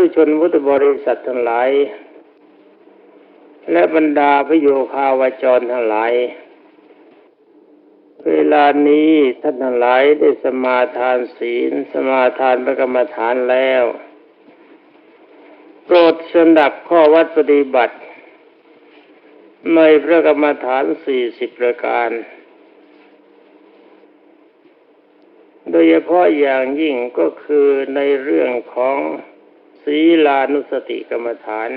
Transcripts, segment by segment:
ธุชนพุทธบริษัททั้งหลาย และบรรดาพระโยคาวาจรทั้งหลาย เวลานี้ท่านทั้งหลายได้สมาทานศีล สมาทานพระกรรมฐานแล้ว โปรดสนับข้อวัดปฏิบัติ ในพระกรรมฐานสี่สิบประการโดยเฉพาะอย่างยิ่งก็คือในเรื่องของ ศีลานุสติกรรมฐาน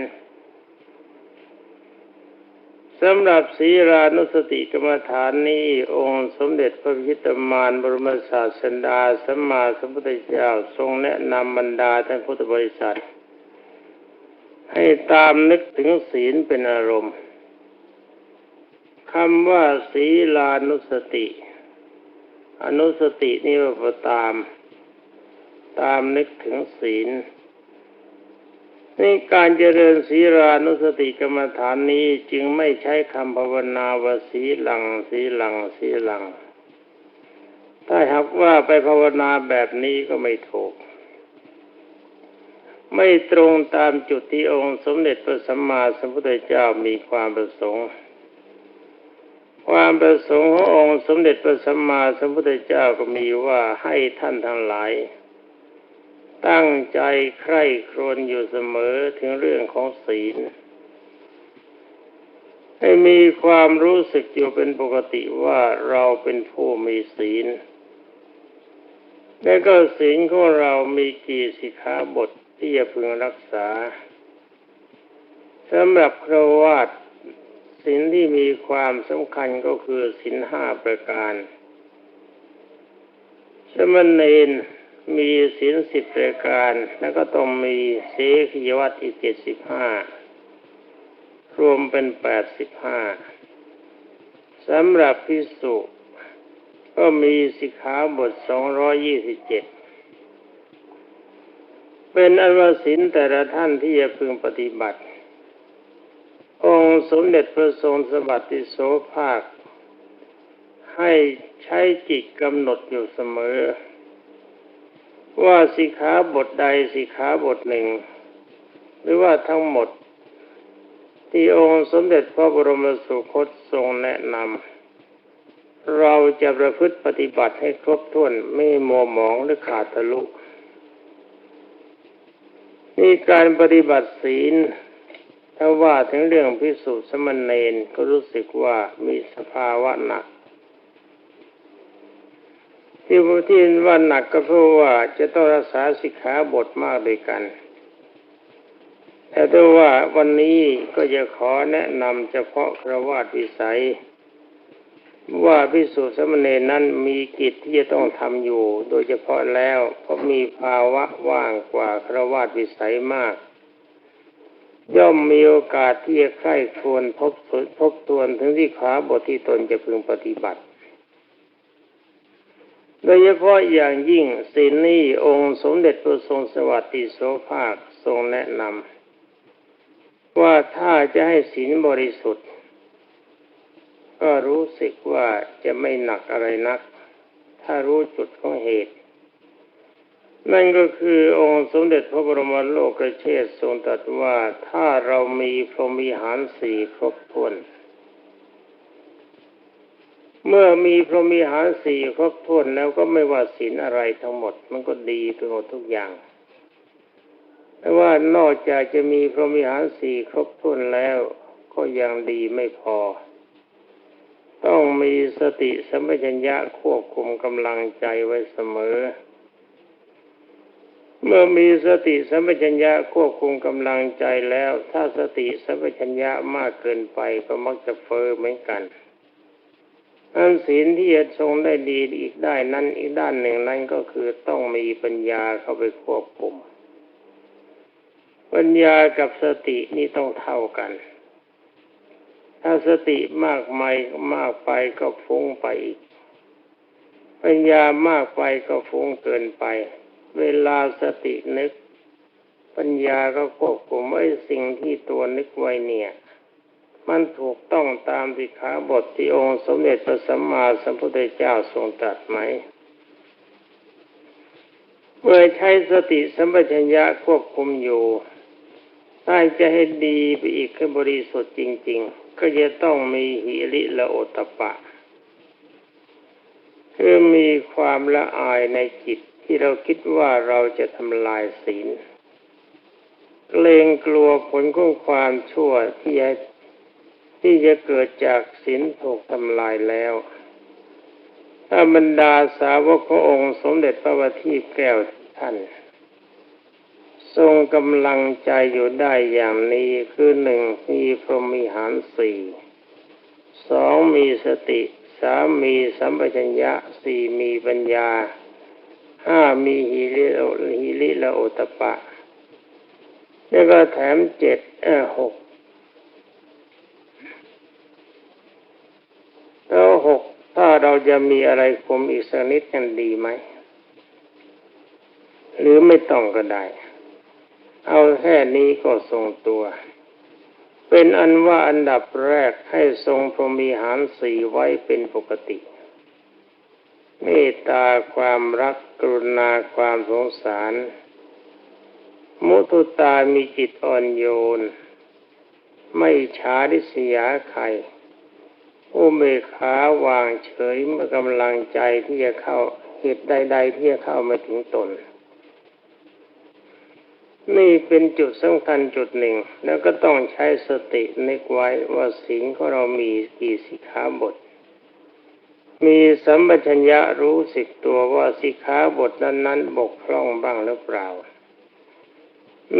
สำหรับศีรานุสติกรรมฐานนี้องค์สมเด็จพระพิตมานบรมศาสดาสัมมาสัมพุทธเจ้าทรงแนะนำบรรดาท่านพุทธบริษัท ให้ตามนึกถึงศีลเป็นอารมณ์คำว่าศีลานุสติ อนุสตินี่ว่าตาม ตามนึกถึงศีล ในการเจริญศีรานุสติกรรมฐานนี้จึงไม่ใช้คำภาวนาวสีหลังสีหลังสีหลัง ถ้าหากว่าไปภาวนาแบบนี้ก็ไม่ถูก ไม่ตรงตามจุดที่องค์สมเด็จพระสัมมาสัมพุทธเจ้ามีความประสงค์ ความประสงค์ขององค์สมเด็จพระสัมมาสัมพุทธเจ้าก็มีว่าให้ท่านทั้งหลาย ตั้งใจใคร่ครวญอยู่เสมอถึงเรื่องของศีล ให้มีความรู้สึกอยู่เป็นปกติว่าเราเป็นผู้มีศีล และก็ศีลของเรามีกี่สิกขาบทที่จะพึงรักษาสำหรับครวาดศีลที่มีความสำคัญก็คือศีลห้าประการสมณเณร มีศีลสิบรายการ แล้วก็ต้องมีเสขียวัตอีกเจ็ดสิบห้ารวมเป็นแปดสิบห้าสำหรับพิสุก็มีสิกขาบทสองร้อยี่สิบเจ็ดเป็นอันว่าศีลแต่ละท่านที่จะพึงปฏิบัติ องค์สมเด็จพระทรงสบัติโสภาค ให้ใช้จิตกำหนดอยู่เสมอ ว่าสิขาบทใดสิขาบทหนึ่ง หรือว่าทั้งหมด ที่องค์สมเด็จพระบรมสุคตทรงแนะนำเราจะประพฤติปฏิบัติให้ครบถ้วนไม่มัวหมองหรือขาดทะลุนี่การปฏิบัติศีล ถ้าว่าถึงเรื่องพิสูจน์สมณเณรก็รู้สึกว่ามีสภาวะหนัก ที่ที่ว่าหนักก็เพราะว่าจะต้องรักษาสิกขาบทมากด้วยกัน แต่ถ้าว่าวันนี้ก็จะขอแนะนำเฉพาะครวาสวิสัย ว่าพิสูจน์สมณีนั้นมีกิจที่จะต้องทำอยู่ โดยเฉพาะแล้วเพราะมีภาวะว่างกว่าครวาสวิสัยมาก ย่อมมีโอกาสที่จะใคร่ควรพบทบทวนถึงที่ขาบทที่ตนจะพึงปฏิบัติ โดยเฉพาะอย่างยิ่งศีลนี้องค์สมเด็จพระทรงสวัสดิโสภาคทรงแนะนำว่าถ้าจะให้ศีลบริสุทธิ์ ก็รู้สึกว่าจะไม่หนักอะไรนัก ถ้ารู้จุดของเหตุ นั่นก็คือองค์สมเด็จพระบรมโลกเชษทรงตรัสว่าถ้าเรามีพรหมีหารสี่ครบถ้วน เมื่อมีพรหมีหารสี่ครบถ้วนแล้วก็ไม่ว่าศีลอะไรทั้งหมด มันก็ดีไปหมดทุกอย่าง แต่ว่านอกจากจะมีพรหมีหารสี่ครบถ้วนแล้วก็ยังดีไม่พอ ต้องมีสติสัมปชัญญะควบคุมกำลังใจไว้เสมอ เมื่อมีสติสัมปชัญญะควบคุมกำลังใจแล้ว ถ้าสติสัมปชัญญะมากเกินไปก็มักจะเฟอ้อเหมือนกัน อันศีลที่จะทรงได้ดีอีกได้นั้นอีกด้านหนึ่งนั้นก็คือต้องมีปัญญาเข้าไปควบคุม ปัญญากับสตินี่ต้องเท่ากัน ถ้าสติมากไม่มากไปก็ฟุ้งไปอีก ปัญญามากไปก็ฟุ้งเกินไป เวลาสตินึก ปัญญาก็ควบคุมไอ้สิ่งที่ตัวนึกไว้เนี่ย มันถูกต้องตามสิขาบทที่องค์สมเด็จพระสัมมาสัมพุทธเจ้าทรงตรัสไหม เมื่อใช้สติสัมปชัญญะควบคุมอยู่ถ้าจะให้ดีไปอีกให้บริสุทธิ์จริง ๆ ก็จะต้องมีหิริละโอตปปะคือมีความละอายในจิตที่เราคิดว่าเราจะทำลายศีลเกรงกลัวผลของความชั่วที่จะ ที่จะเกิดจากศีลถูกทำลายแล้ว ถ้าบรรดาสาวกขององค์สมเด็จพระบัณฑิตแก้วท่าน ทรงกำลังใจอยู่ได้อย่างนี้คือหนึ่งมีพรหมิหารสี่สองมีสติสามมีสัมปชัญญะสี่มีปัญญาห้ามีหิริหิริละโอตตปปะ แล้วก็แถมเจ็ดเออหก แล้วหกถ้าเราจะมีอะไรคมอีกสักนิดกันดีไหม หรือไม่ต้องก็ได้ เอาแค่นี้ก็ทรงตัว เป็นอันว่าอันดับแรกให้ทรงพรหมีหารสี่ไว้เป็นปกติเมตตาความรักกรุณาความสงสาร มุทุตามีจิตอ่อนโยน ไม่ฉาดิษยาใคร อุเบกขาวางเฉยเมื่อกำลังใจที่จะเข้าเหตุใด ๆ ที่จะเข้ามาถึงตน นี่เป็นจุดสำคัญจุดหนึ่ง แล้วก็ต้องใช้สตินึกไว้ว่าสิ่งของเรามีกี่สิกขาบท มีสัมปชัญญะรู้สึกตัวว่าสิกขาบทนั้นๆ บกพร่องบ้างหรือเปล่า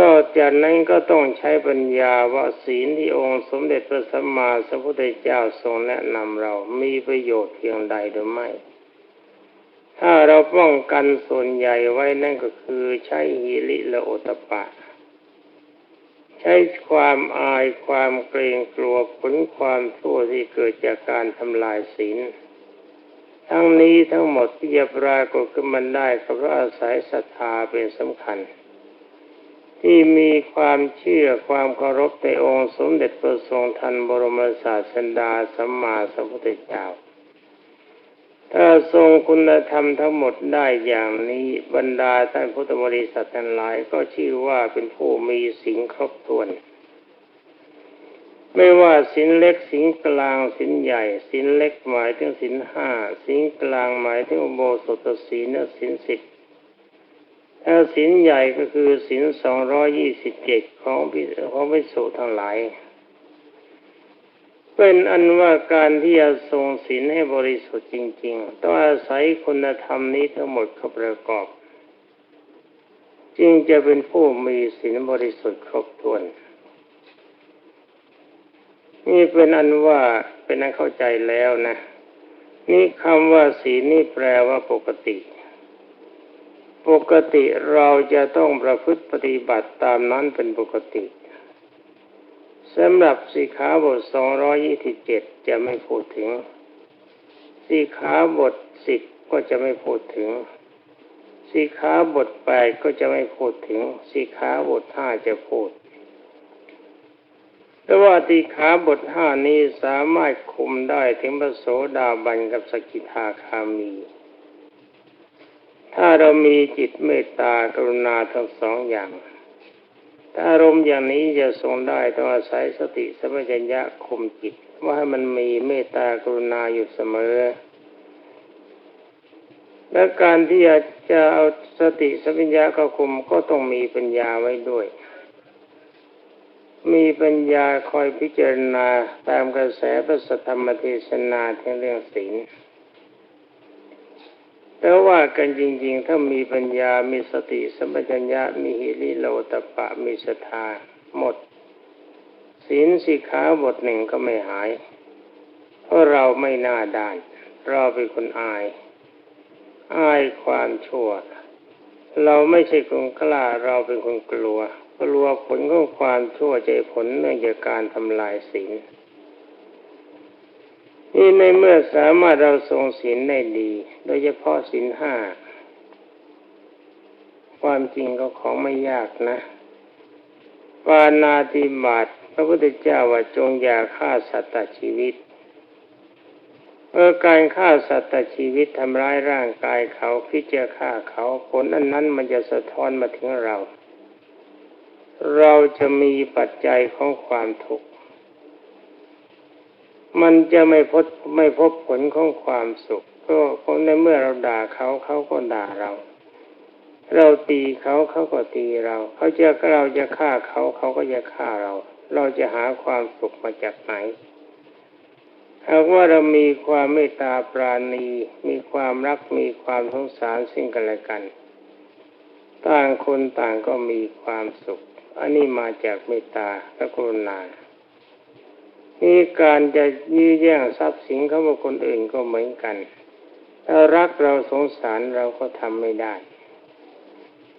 นอกจากนั้นก็ต้องใช้ปัญญาว่าศีลที่องค์สมเด็จพระสัมมาสัมพุทธเจ้าทรงแนะนำเรา มีประโยชน์เพียงใดหรือไม่ ถ้าเราป้องกันส่วนใหญ่ไว้นั่นก็คือใช้หิริและโอตปะ ใช้ความอายความเกรงกลัวผลความชั่วที่เกิดจากการทำลายศีลทั้งนี้ทั้งหมดที่จะปรากฏขึ้นมันได้ก็เพราะอาศัยศรัทธาเป็นสำคัญ ที่มีความเชื่อความเคารพในองค์สมเด็จพระทรงทันบรมศาสดาสัมมาสัมพุทธเจ้า ถ้าทรงคุณธรรมทั้งหมดได้อย่างนี้บรรดาท่านพุทธบริษัททั้งหลายก็ชื่อว่าเป็นผู้มีสิงครบถ้วน ไม่ว่าสินเล็กสินกลางสินใหญ่ สินเล็กหมายถึงสินห้าสินกลางหมายถึงโบสถศีลสินสิบ ถ้าสินใหญ่ก็คือสินสองร้อยี่สิบเจ็ดของพิของพิสุทั้งหลายเป็นอันว่าการที่จะทรงศีลให้บริสุทธิ์จริง ๆ ต้องอาศัยคุณธรรมนี้ทั้งหมดเข้าประกอบ จึงจะเป็นผู้มีศีลบริสุทธิ์ครบถ้วน นี่เป็นอันว่าเป็นอันเข้าใจแล้วนะ นี่คำว่าศีลนี่แปลว่าปกติ ปกติเราจะต้องประพฤติปฏิบัติตามนั้นเป็นปกติสำหรับสีขาบท 227 จะไม่พูดถึง สีขาบท 10 ก็จะไม่พูดถึง สีขาบท 8 ก็จะไม่พูดถึง สีขาบท 5 จะพูด แต่ว่าตีขาบท 5 นี้สามารถคุมได้ถึงพระโสดาบันกับสกิทาคามี ถ้าเรามีจิตเมตตากรุณาทั้งสองอย่าง ถ้าอารมณ์อย่างนี้จะทรงได้ต้องอาศัยสติสัมปชัญญะคุมจิต ว่าให้มันมีเมตตากรุณาอยู่เสมอ และการที่จะเอาสติสัมปชัญญะเข้าคุมก็ต้องมีปัญญาไว้ด้วย มีปัญญาคอยพิจารณาตามกระแสพระสัทธรรมเทศนาทั้งเรื่องศีล แล้วว่ากันจริง ๆ ถ้ามีปัญญา มีสติสัมปชัญญะ มีหิริโลตปะ มีศรัทธาหมดศีลสิกขาบทหนึ่งก็ไม่หาย เพราะเราไม่น่าด้านเราเป็นคนอาย อายความชั่ว เราไม่ใช่คนกล้าเราเป็นคนกลัว กลัวผลของความชั่วใจผลเนื่องจากการทำลายศีล นี่ในเมื่อสามารถเราทรงศีลได้ดี โดยเฉพาะศีลห้า ความจริงก็ของไม่ยากนะ ปานาติบาตพระพุทธเจ้าว่าจงอย่าฆ่าสัตว์ชีวิตเออการฆ่าสัตว์ชีวิตทำร้ายร่างกายเขาพิจารฆ่าเขาผลอันนั้นมันจะสะท้อนมาถึงเรา เราจะมีปัจจัยของความทุกข์ มันจะไม่พบไม่พบผลของความสุข ก็เพราะในเมื่อเราด่าเขาเขาก็ด่าเรา เราตีเขาเขาก็ตีเรา เขาจะเราจะฆ่าเขาเขาก็จะฆ่าเรา เราจะหาความสุขมาจากไหนหากว่าเรามีความเมตตาปราณี มีความรักมีความสงสารซึ่งกันและกัน ต่างคนต่างก็มีความสุข อันนี้มาจากเมตตาและกรุณา นี่การจะยื้อแย่งทรัพย์สินเขาบุคคลอื่นก็เหมือนกัน ถ้ารักเราสงสารเราก็ทำไม่ได้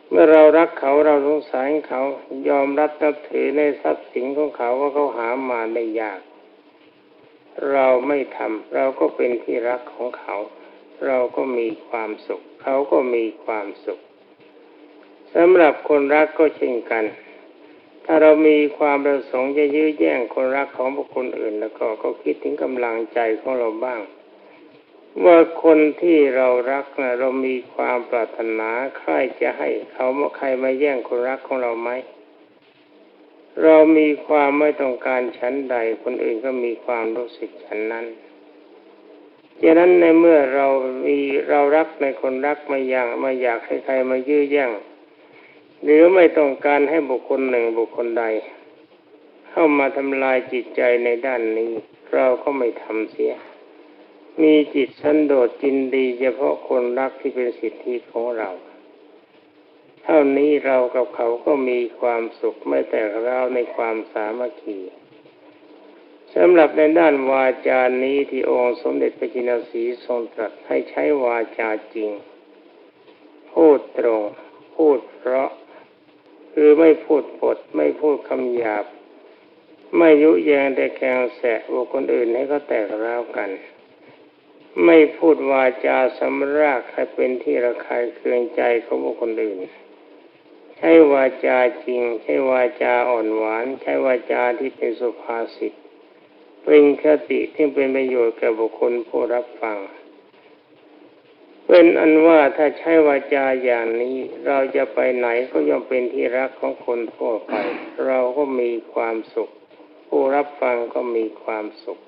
เมื่อเรารักเขาเราสงสารเขายอมรับนับถือในทรัพย์สินของเขาว่าเขาหามาได้ยาก เราไม่ทำเราก็เป็นที่รักของเขา เราก็มีความสุข เขาก็มีความสุขสำหรับคนรักก็เช่นกัน ถ้าเรามีความประสงค์จะยื้อแย่งคนรักของบุคคลอื่น แล้วก็ก็คิดถึงกำลังใจของเราบ้าง ว่าคนที่เรารักนะเรามีความปรารถนาใครจะให้เขาใครมาแย่งคนรักของเราไหมเรามีความไม่ต้องการชั้นใด คนอื่นก็มีความรู้สึกชั้นนั้นดังนั้นในเมื่อเรามีเรารักในคนรักไม่อยากไม่อยากให้ใครมายื้อแย่ง หรือไม่ต้องการให้บุคคลหนึ่งบุคคลใด เข้ามาทำลายจิตใจในด้านนี้ เราก็ไม่ทำเสีย มีจิตสันโดษจินดี เฉพาะคนรักที่เป็นสิทธิของเรา เท่านี้เรากับเขาก็มีความสุขไม่แต่เราในความสามัคคีสำหรับในด้านวาจานี้ที่องค์สมเด็จพระจินสีทรงตรัสให้ใช้วาจาจริง พูดตรง พูดเพราะ คือไม่พูดปดไม่พูดคำหยาบ ไม่ยุแยงแต่แกงแสะบุคคลอื่นให้เขาแตกร้าวกัน ไม่พูดวาจาสำรากให้เป็นที่ระคายเคืองใจของบุคคลอื่น ใช้วาจาจริง ใช้วาจาอ่อนหวาน ใช้วาจาที่เป็นสุภาษิตเป็นคติที่เป็นประโยชน์แก่บุคคลผู้รับฟัง เป็นอันว่าถ้าใช้วาจาอย่างนี้ เราจะไปไหนก็ย่อมเป็นที่รักของคนทั่วไป เราก็มีความสุข ผู้รับฟังก็มีความสุข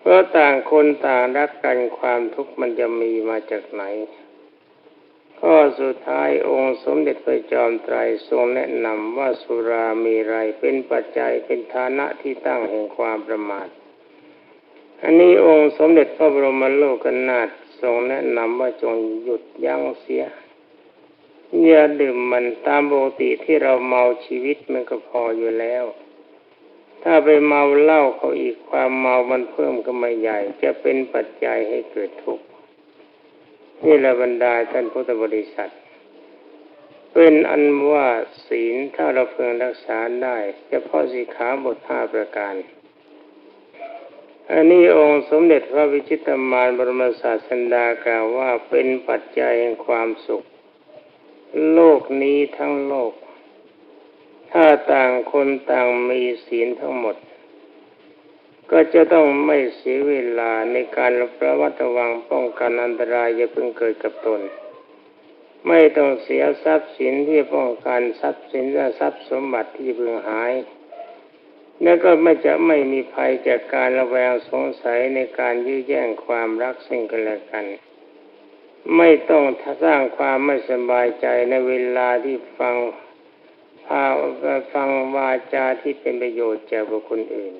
เพราะต่างคนต่างรักกันความทุกข์มันจะมีมาจากไหน ข้อสุดท้ายองค์สมเด็จพระจอมไตรทรงแนะนำว่าสุรามีไรเป็นปัจจัยเป็นฐานะที่ตั้งแห่งความประมาทอันนี้องค์สมเด็จพระบรมโลกนาถ ทรงแนะนำว่าจงหยุดยั้งเสียอย่าดื่มมันตามปกติที่เราเมาชีวิตมันก็พออยู่แล้ว ถ้าไปเมาเหล้าเขาอีกความเมามันเพิ่มก็ไม่ใหญ่ จะเป็นปัจจัยให้เกิดทุกข์นี่แหละบรรดาท่านพุทธบริษัท เป็นอันว่าศีลถ้าเราเพึงรักษาได้เฉพาะสิกขาบทห้าประการ อันนี้องค์สมเด็จพระวิชิตามานบรมศาสดากล่าวว่าเป็นปัจจัยแห่งความสุข โลกนี้ทั้งโลก ถ้าต่างคนต่างมีศีลทั้งหมด ก็จะต้องไม่เสียเวลาในการระมัดระวังป้องกันอันตรายอย่เพิ่งเกิดกับตน ไม่ต้องเสียทรัพย์สินที่ป้องกันทรัพย์สินและทรัพย์สมบัติที่เพิ่งหาย แล้วก็ไม่จะไม่มีภัยจากการระแวงสงสัยในการยื้อแย่งความรักซึ่งกันและกัน ไม่ต้องสร้างความไม่สบายใจในเวลาที่ฟังพาฟังวาจาที่เป็นประโยชน์แก่บุคคลอื่น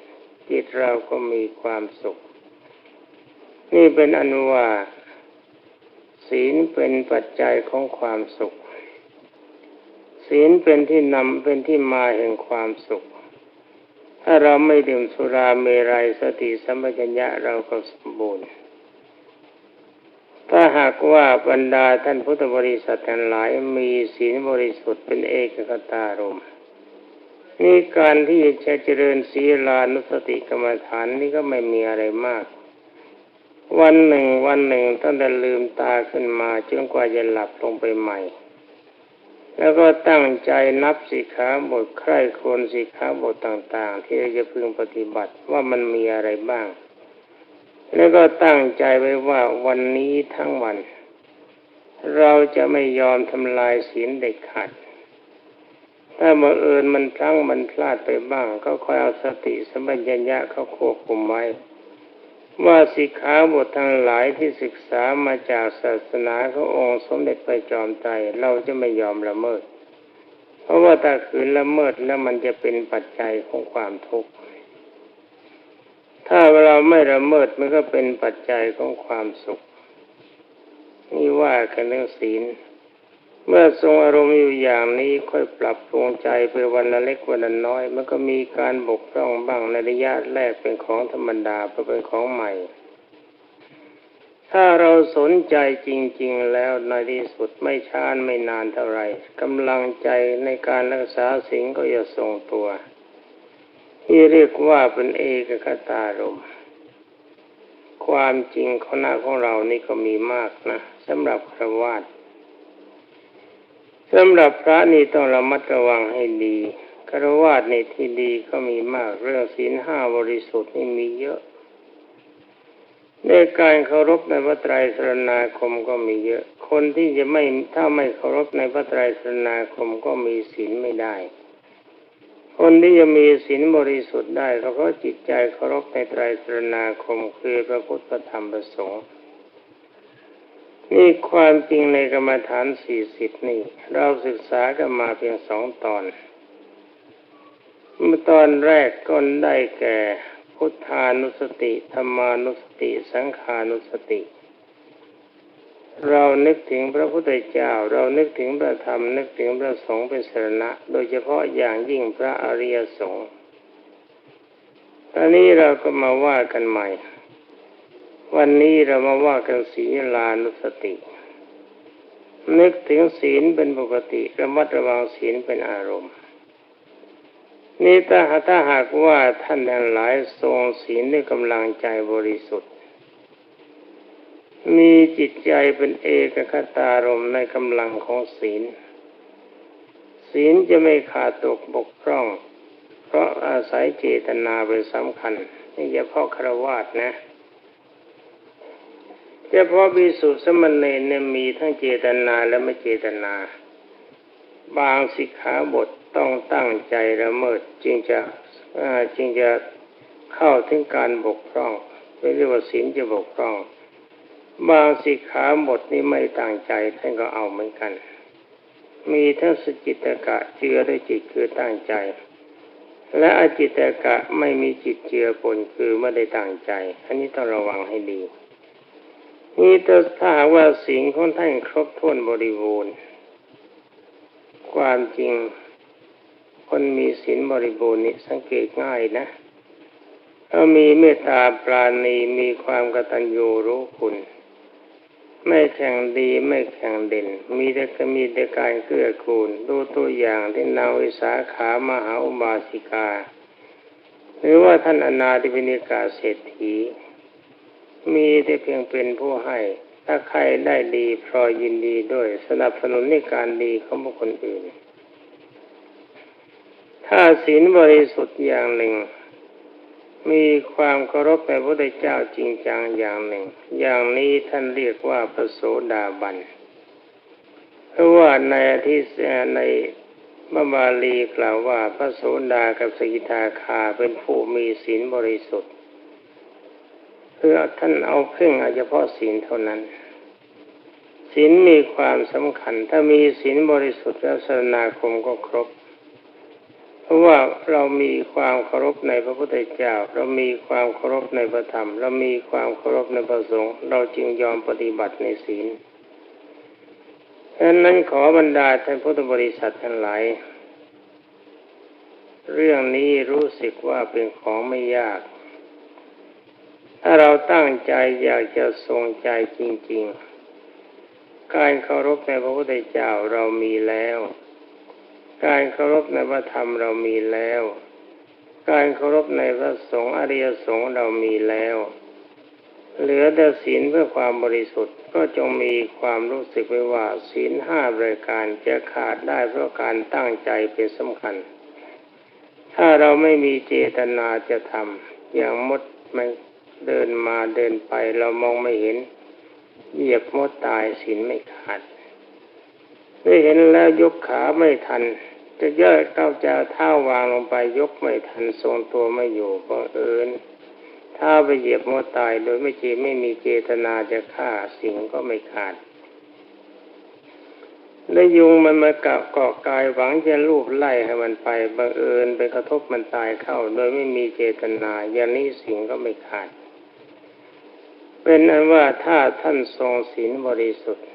จิตเราก็มีความสุข นี่เป็นอนุว่าศีลเป็นปัจจัยของความสุข ศีลเป็นที่นำเป็นที่มาแห่งความสุข ถ้าเราไม่ดื่มสุราเมรัยสติสัมปชัญญะเราก็สมบูรณ์ ถ้าหากว่าบรรดาท่านพุทธบริษัททั้งหลายมีศีลบริสุทธิ์เป็นเอกคตารมนี่การที่จะเจริญศีลานุสติกรรมฐานนี่ก็ไม่มีอะไรมาก วันหนึ่งวันหนึ่งตั้งแต่ลืมตาขึ้นมาจนกว่าจะหลับลงไปใหม่ แล้วก็ตั้งใจนับสิกขาบทใคร่ควรสิกขาบทต่าง ๆ ที่จะพึงปฏิบัติว่ามันมีอะไรบ้าง แล้วก็ตั้งใจไว้ว่าวันนี้ทั้งวัน เราจะไม่ยอมทำลายศีลเด็ดขาดถ้าบังเอิญมันพลั้งมันพลาดไปบ้าง ก็คอยเอาสติสมัญญะเขาควบคุมไว้ ว่าสิกขาบททั้งหลายที่ศึกษามาจากศาสนาขององค์สมเด็จพระจอมไตรเราจะไม่ยอมละเมิด เพราะว่าถ้าขืนละเมิดแล้วมันจะเป็นปัจจัยของความทุกข์ถ้าเราไม่ละเมิดมันก็เป็นปัจจัยของความสุขนี่ว่ากันเรื่องศีล เมื่อทรงอารมณ์อยู่อย่างนี้ค่อยปรับปรุงใจไปวันละเล็กวันละน้อย มันก็มีการบกพร่องบ้างในระยะแรกเป็นของธรรมดาเพราะเป็นของใหม่ ถ้าเราสนใจจริง ๆ แล้วในที่สุดไม่ช้านไม่นานเท่าไหร่กำลังใจในการรักษาสิ่งก็จะทรงตัว ที่เรียกว่าเป็นเอกคตารมความจริงคณะของเรานี่ก็มีมากนะสำหรับครวาต สำหรับพระนี่ต้องระมัดระวังให้ดีครวาสในที่ดีก็มีมากเรื่องศีลห้าบริสุทธิ์นี่มีเยอะในการเคารพในพระไตรสรณาคมก็มีเยอะ คนที่จะไม่ถ้าไม่เคารพในพระไตรสรณาคมก็มีศีลไม่ได้ คนที่จะมีศีลบริสุทธิ์ได้เขาก็จิตใจเคารพในไตรสรณาคมคือพระพุทธธรรมประสงค์ นี่ความจริงในกรรมฐานสี่สิบนี่ เราศึกษากันมาเพียงสองตอนตอนแรกก็ได้แก่พุทธานุสติธรรมานุสติ สังขานุสติ เรานึกถึงพระพุทธเจ้า เรานึกถึงพระธรรม นึกถึงพระสงฆ์เป็นสรณะ โดยเฉพาะอย่างยิ่งพระอริยสงฆ์ตอนนี้เราก็มาว่ากันใหม่ วันนี้เรามาว่ากันศีลานุสติ นึกถึงศีลเป็นปกติระมัดระวังศีลเป็นอารมณ์ นี่ถ้าถ้าหากว่าท่านทั้งหลายทรงศีลด้วยกำลังใจบริสุทธิ์ มีจิตใจเป็นเอกคตารมในกำลังของศีล ศีลจะไม่ขาดตกบกพร่อง เพราะอาศัยเจตนาเป็นสำคัญนี่เฉพาะครวาสนะ เฉพาะวิสุทธิสมณเณรเนี่ยมีทั้งเจตนาและไม่เจตนา บางสิกขาบทต้องตั้งใจละเมิดจึงจะจึงจะเข้าถึงการบกพร่องเรียกว่าศีลจะบกพร่อง บางสิกขาบทนี้ไม่ตั้งใจท่านก็เอาเหมือนกัน มีทั้งสจิตกะเจือด้วยจิตคือตั้งใจ และอจิตกะไม่มีจิตเจือปนคือไม่ได้ตั้งใจ อันนี้ต้องระวังให้ดี นี่ถ้าหากว่าสิ่งของท่านครบถ้วนบริบูรณ์ ความจริง คนมีศีลบริบูรณ์นี่สังเกตง่ายนะถ้ามีเมตตาปราณีมีความกตัญญูรู้คุณ ไม่แข่งดีไม่แข่งเด่น มีแต่กมีแต่การเกื้อกูล ดูตัวอย่างที่นางวิสาขามหาอุบาสิกา หรือว่าท่านอนาธิปินิกาเศรษฐี มีแต่เพียงเป็นผู้ให้ ถ้าใครได้ดีพลอยยินดีด้วยสนับสนุนในการดีของบุคคลอื่น ถ้าศีลบริสุทธิ์อย่างหนึ่ง มีความเคารพในพระพุทธเจ้าจริงจังอย่างหนึ่ง อย่างนี้ท่านเรียกว่าพระโสดาบันเพราะว่าในที่ในมบาลีกล่าวว่าพระโสดากับสกิทาคาเป็นผู้มีศีลบริสุทธิ์ คือท่านเอาเพ่งเฉพาะศีลเท่านั้นศีลมีความสำคัญ ถ้ามีศีลบริสุทธิ์แล้วสนาคมก็ครบ เพราะว่าเรามีความเคารพในพระพุทธเจ้า เรามีความเคารพในพระธรรม เรามีความเคารพในพระสงฆ์เราจึงยอมปฏิบัติในศีลดังนั้นขอบรรดาท่านพุทธบริษัททั้งหลายเรื่องนี้รู้สึกว่าเป็นของไม่ยาก ถ้าเราตั้งใจอยากจะทรงใจจริง ๆ การเคารพในพระพุทธเจ้าเรามีแล้ว การเคารพในพระธรรมเรามีแล้ว การเคารพในพระสงฆ์อริยสงฆ์เรามีแล้ว เหลือแต่ศีลเพื่อความบริสุทธิ์ก็จงมีความรู้สึกไว้ว่าศีลห้าบริการจะขาดได้เพราะการตั้งใจเป็นสำคัญ ถ้าเราไม่มีเจตนาจะทำอย่างมดไม่ เดินมาเดินไปเรามองไม่เห็น เหยียบมดตายศีลไม่ขาดได้เห็นแล้วยกขาไม่ทัน จะเยอะเก้าจะเท้าวางลงไปยกไม่ทันทรงตัวไม่อยู่บังเอิญถ้าไปเหยียบมดตายโดยไม่เจไม่มีเจตนาจะฆ่าสิ่งก็ไม่ขาดได้ยุงมันมากาะเกาะกายหวังจะลูบไล่ให้มันไปบังเอิญไปกระทบมันตายเข้า โดยไม่มีเจตนาอย่างนี้สิ่งก็ไม่ขาด เป็นอันว่าถ้าท่านทรงศีลบริสุทธิ์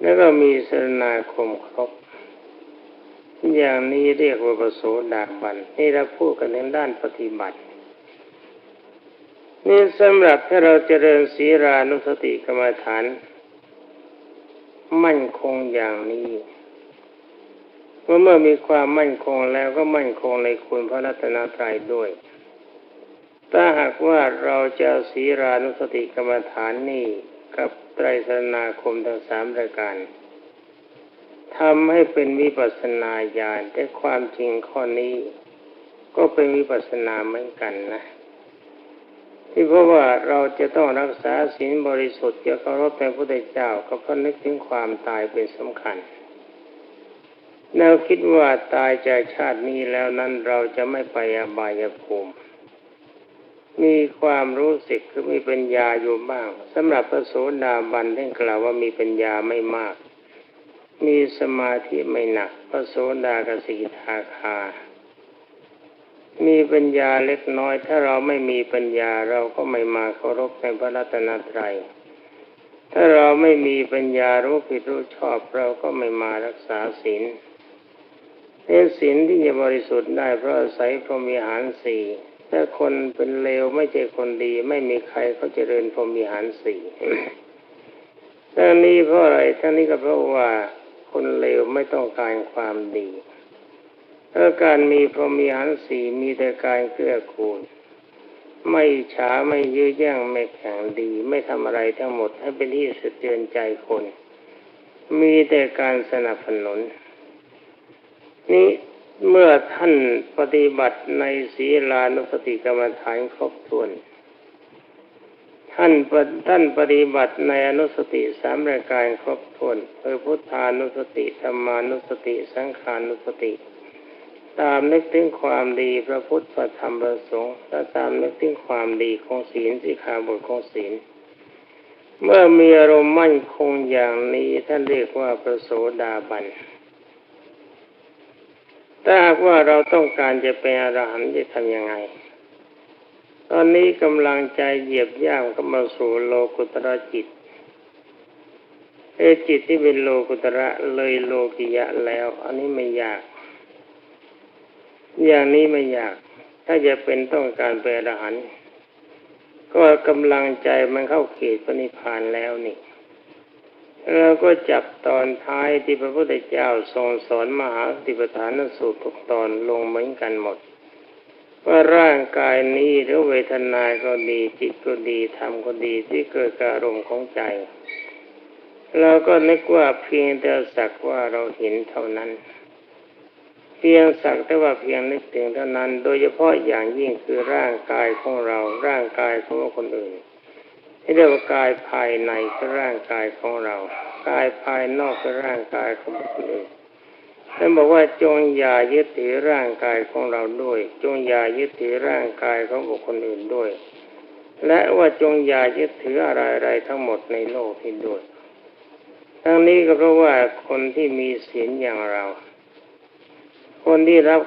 แล้วก็มีสรณาคมครบ อย่างนี้เรียกว่าประโสดาบันนี่เราพูดกันในด้านปฏิบัติ นี่สำหรับถ้าเราเจริญศีรานุสติกรรมฐาน มั่นคงอย่างนี้เมื่อเมื่อมีความมั่นคงแล้วก็มั่นคงในคุณพระรัตนตรัยด้วย ถ้าหากว่าเราจะเอาศีรานุสติกรรมฐานนี่กับไตรสรณาคมทั้งสามรายการทำให้เป็นวิปัสนาญาณแต่ความจริงข้อนี้ ก็เป็นวิปัสสนาเหมือนกันนะที่เพราะว่าเราจะต้องรักษาศีลบริสุทธิ์จะเคารพในพระพุทธเจ้าก็เพราะนึกถึงความตายเป็นสำคัญ แนวคิดว่าตายจากชาตินี้แล้วนั้นเราจะไม่ไปอบายภูมิ มีความรู้สึกคือมีปัญญาอยู่บ้างสำหรับพระโสดาบันท่านกล่าวว่ามีปัญญาไม่มาก มีสมาธิไม่หนัก พระโสดากสิทาคา มีปัญญาเล็กน้อย ถ้าเราไม่มีปัญญาเราก็ไม่มาเคารพในพระรัตนตรัยถ้าเราไม่มีปัญญารู้ผิดรู้ชอบเราก็ไม่มารักษาศีลเนศีลที่จะบริสุทธิ์ได้เพราะอาศัยพรหมีหารสี่ ถ้าคนเป็นเลวไม่ใช่คนดี ไม่มีใครเขาเจริญพรมีหารสี่ทั้งนี้เพราะอะไรทั้งนี้ก็เพราะว่าคนเลวไม่ต้องการความดีเพราการมีพรมีหารสี่มีแต่การเกื้อกูลไม่ช้าไม่ยื้อแย่งไม่แข่งดี ไม่ทำอะไรทั้งหมดให้เป็นที่สะเทือนใจคน มีแต่การสนับสนุน นี่ เมื่อท่านปฏิบัติในศีลานุสติกรรมฐานครบถ้วน ท่านท่านปฏิบัติในอนุสติสามรายการครบถ้วนคือพุทธานุสติธรรมานุสติ สังขานุสติ ตามนึกถึงความดีพระพุทธธรรมพระสงฆ์และตามนึกถึงความดีของศีลสิขาบทของศีล เมื่อมีอารมณ์มั่นคงอย่างนี้ท่านเรียกว่าประโสดาบัน ถ้าหากว่าเราต้องการจะเป็นอรหันต์จะทำยังไง ตอนนี้กำลังใจเหยียบย่างก็มาสู่โลกุตระจิตเอจิตที่เป็นโลกุตระเลยโลกิยะแล้ว อันนี้ไม่ยาก อย่างนี้ไม่ยาก ถ้าจะเป็นต้องการเป็นอรหันต์ก็กำลังใจมันเข้าเขตพระนิพพานแล้วนี่ เราก็จับตอนท้ายที่พระพุทธเจ้าทรงสอนมหาติปฐานสูตรทุกตอนลงเหมือนกันหมด ว่าร่างกายนี้หรือเวทนาก็ดีจิตก็ดีธรรมก็ดีที่เกิดกับอารมณ์ของใจเราก็นึกว่าเพียงแต่สักว่าเราเห็นเท่านั้น เพียงสักแต่ว่าเพียงนึกถึงเท่านั้น โดยเฉพาะอย่างยิ่งคือร่างกายของเราร่างกายของคนอื่น เรียกว่ากายภายในคือร่างกายของเรา กายภายนอกคือร่างกายของคนอื่นท่านบอกว่าจงอย่ายึดถือร่างกายของเราด้วย จงอย่ายึดถือร่างกายของบุคคลอื่นด้วย และว่าจงอย่ายึดถืออะไรๆทั้งหมดในโลกนี้ด้วย ทั้งนี้ก็เพราะว่าคนที่มีศีลอย่างเรา คนที่รับ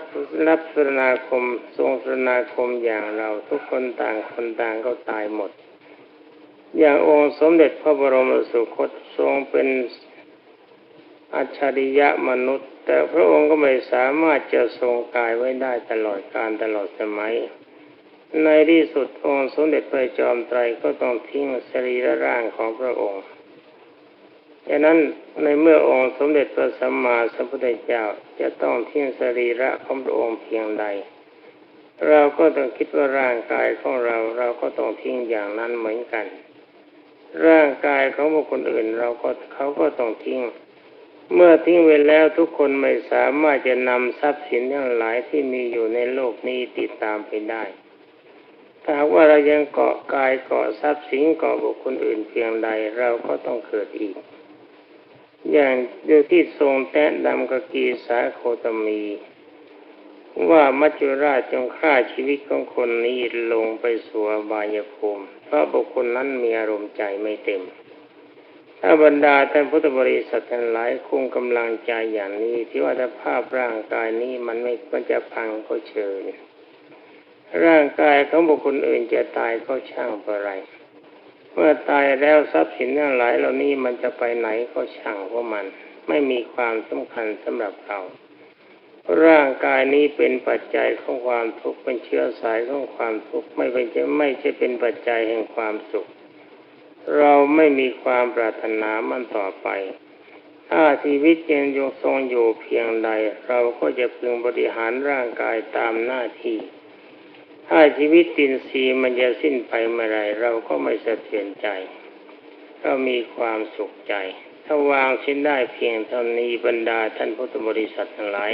รับสนาคม ทรงสนาคมอย่างเรา ทุกคนต่างคนต่างก็ตายหมด อย่างองค์สมเด็จพระบรมสุคตทรงเป็นอัจฉริยะมนุษย์ แต่พระองค์ก็ไม่สามารถจะทรงกายไว้ได้ตลอดการตลอดสมัย ในที่สุดองค์สมเด็จพระจอมไตรก็ต้องทิ้งสรีระร่างของพระองค์ดังนั้นในเมื่อองค์สมเด็จพระสัมมาสัมพุทธเจ้าจะต้องทิ้งสรีระของพระองค์เพียงใด เราก็ต้องคิดว่าร่างกายของเราเราก็ต้องทิ้งอย่างนั้นเหมือนกัน ร่างกายของบุคคลอื่น เราก็เขาก็ต้องทิ้ง เมื่อทิ้งไปแล้วทุกคนไม่สามารถจะนำทรัพย์สินทั้งหลายที่มีอยู่ในโลกนี้ติดตามไปได้ถ้าหากว่าเรายังเกาะกายเกาะทรัพย์สินเกาะบุคคลอื่นเพียงใดเราก็ต้องเกิดอีก อย่างเดียวที่ทรงแตะนำกกีสาโคตมี ว่ามัจจุราชจงฆ่าชีวิตของคนนี้ลงไปสู่บายภูมิ ราะบุคคลนั้นมีอารมณ์ใจไม่เต็ม ถ้าบรรดาท่านพุทธบริษัททั้งหลายคงกำลังใจอย่างนี้ที่ว่าถ้าภาพร่างกายนี้มันไม่มันจะพังก็เชิญ ร่างกายของบุคคลอื่นจะตายก็ช่างเปไรเมื่อตายแล้วทรัพย์สินทั้งหลายเหล่านี้มันจะไปไหนก็ช่างเพราะมัน ไม่มีความสำคัญสำหรับเรา ร่างกายนี้เป็นปัจจัยของความทุกข์เป็นเชื้อสายของความทุกข์ไม่เป็นจะไม่ใช่เป็นปัจจัยแห่งความสุข เราไม่มีความปรารถนามันต่อไป ถ้าชีวิตยังยงทรงอยู่เพียงใด เราก็จะพึงบริหารร่างกายตามหน้าที่ ถ้าชีวิตตินทรีมันจะสิ้นไปเมื่อไรเราก็ไม่สะเทือนใจ เรามีความสุขใจ ถ้าวางสิ้นได้เพียงเท่านี้บรรดาท่านพุทธบริษัททั้งหลาย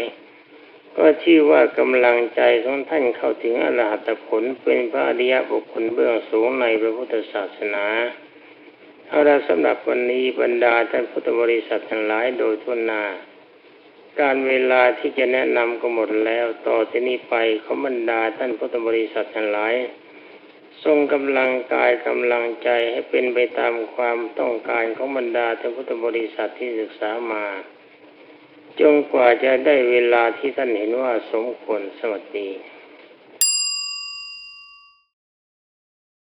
ก็ชื่อว่ากำลังใจของท่านเข้าถึงอรหัตผลเป็นพระอริยบุคคลเบื้องสูงในพระพุทธศาสนาเอาละสำหรับวันนี้บรรดาท่านพุทธบริษัททั้งหลายโดยทุนนา การเวลาที่จะแนะนำก็หมดแล้วต่อที่นี้ไปขอบรรดาท่านพุทธบริษัททั้งหลาย ทรงกำลังกายกำลังใจให้เป็นไปตามความต้องการของบรรดาท่านพุทธบริษัทที่ศึกษามา จงกว่าจะได้เวลาที่ท่านเห็นว่าสมควรสวัสดี